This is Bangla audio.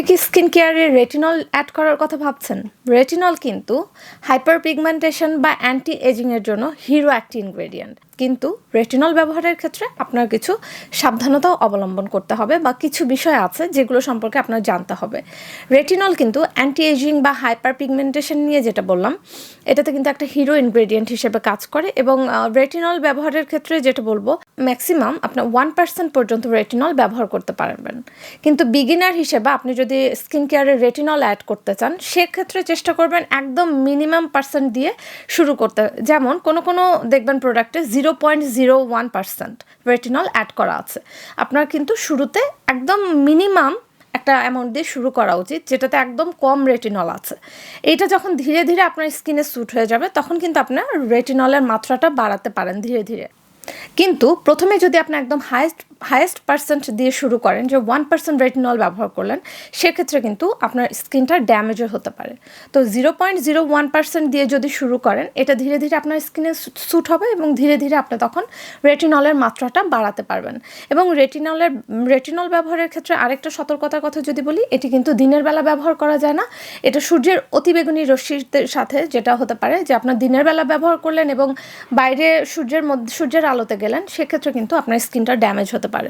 আপনি কি স্কিন কেয়ারে রেটিনল অ্যাড করার কথা ভাবছেন? রেটিনল কিন্তু হাইপার পিগমেন্টেশন বা অ্যান্টি এজিংয়ের জন্য হিরো একটি ইনগ্রেডিয়েন্ট। কিন্তু রেটিনল ব্যবহারের ক্ষেত্রে আপনার কিছু সাবধানতাও অবলম্বন করতে হবে বা কিছু বিষয় আছে যেগুলো সম্পর্কে আপনার জানতে হবে। রেটিনল কিন্তু অ্যান্টি এজিং বা হাইপার পিগমেন্টেশন নিয়ে যেটা বললাম, এটাতে কিন্তু একটা হিরো ইনগ্রেডিয়েন্ট হিসেবে কাজ করে এবং রেটিনল ব্যবহারের ক্ষেত্রে যেটা বলব, ম্যাক্সিমাম আপনার ওয়ান পার্সেন্ট পর্যন্ত রেটিনল ব্যবহার করতে পারবেন। কিন্তু বিগিনার হিসেবে আপনি যদি স্কিন কেয়ারে রেটিনল অ্যাড করতে চান, সেক্ষেত্রে চেষ্টা করবেন একদম মিনিমাম পার্সেন্ট দিয়ে শুরু করতে। যেমন কোনো কোনো দেখবেন প্রোডাক্টে zero point zero one percent retinol add করা আছে। আপনার কিন্তু শুরুতে একদম মিনিমাম একটা অ্যামাউন্ট দিয়ে শুরু করা উচিত, যেটাতে একদম কম রেটিনল আছে। এইটা যখন ধীরে ধীরে আপনার স্কিনে স্যুট হয়ে যাবে, তখন কিন্তু আপনার রেটিনলের মাত্রাটা বাড়াতে পারেন ধীরে ধীরে। কিন্তু প্রথমে যদি আপনি একদম হায়েস্ট হায়েস্ট পার্সেন্ট দিয়ে শুরু করেন, যে ওয়ান পার্সেন্ট রেটিনল ব্যবহার করলেন, সেক্ষেত্রে কিন্তু আপনার স্কিনটা ড্যামেজও হতে পারে। তো zero point zero one percent দিয়ে যদি শুরু করেন, এটা ধীরে ধীরে আপনার স্কিনে স্যুট হবে এবং ধীরে ধীরে আপনি তখন রেটিনলের মাত্রাটা বাড়াতে পারবেন। এবং রেটিনলের রেটিনল ব্যবহারের ক্ষেত্রে আরেকটা সতর্কতার কথা যদি বলি, এটি কিন্তু দিনের বেলা ব্যবহার করা যায় না। এটা সূর্যের অতিবেগুনি রশ্মির সাথে যেটা হতে পারে, যে আপনার দিনের বেলা ব্যবহার করলেন এবং বাইরে সূর্যের মধ্যে, সূর্যের আলোতে হতে গেলেন সেক্ষেত্রে কিন্তু আপনার স্কিনটা ড্যামেজ হতে পারে।